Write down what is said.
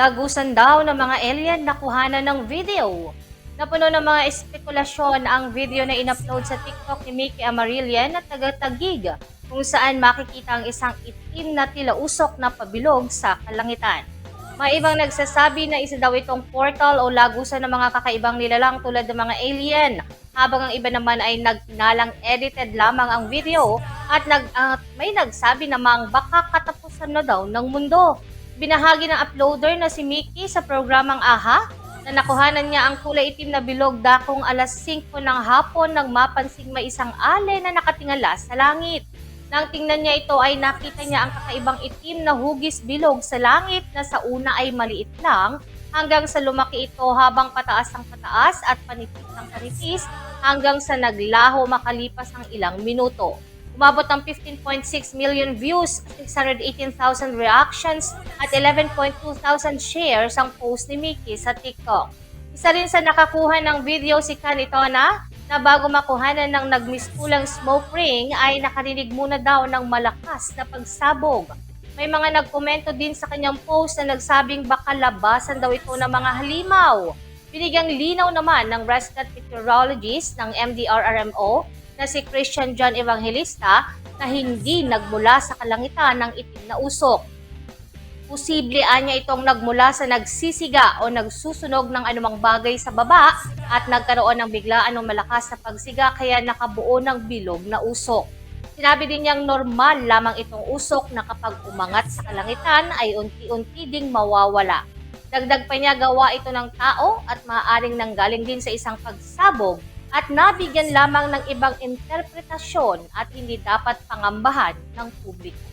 Lagusan daw ng mga alien na kuhanan ng video. Napuno ng mga espekulasyon ang video na inupload sa TikTok ni Mickey Amarillion na taga-tagig kung saan makikita ang isang itim na tila usok na pabilog sa kalangitan. May ibang nagsasabi na isa daw itong portal o lagusan ng mga kakaibang nilalang tulad ng mga alien, habang ang iba naman ay nagtinalang edited lamang ang video at nag, at may nagsabi namang baka katapusan na daw ng mundo. Binahagi ng uploader na si Mickey sa programang AHA na nakuhanan niya ang kulay itim na bilog dakong alas 5 ng hapon nang mapansing may isang alay na nakatingala sa langit. Nang tingnan niya ito ay nakita niya ang kakaibang itim na hugis bilog sa langit na sa una ay maliit lang hanggang sa lumaki ito habang pataas ang pataas at panipis ang panipis hanggang sa naglaho makalipas ang ilang minuto. Umabot ng 15.6 million views, 618,000 reactions at 11.2 thousand shares ang post ni Mickey sa TikTok. Isa rin sa nakakuha ng video si Canitona na bago makuhanan ng nagmiskulang smoke ring ay nakarinig muna daw ng malakas na pagsabog. May mga nagkomento din sa kanyang post na nagsabing baka labasan daw ito ng mga halimaw. Binigyang linaw naman ng resident meteorologist ng MDRRMO na si Christian John Evangelista na hindi nagmula sa kalangitan ng itim na usok. Posible anya itong nagmula sa nagsisiga o nagsusunog ng anumang bagay sa baba at nagkaroon ng biglaan ng malakas na pagsiga kaya nakabuo ng bilog na usok. Sinabi din niyang normal lamang itong usok na kapag umangat sa kalangitan ay unti-unti ding mawawala. Dagdag pa niya gawa ito ng tao at maaaring nanggaling din sa isang pagsabog at nabigyan lamang ng ibang interpretasyon at hindi dapat pangambahan ng publiko.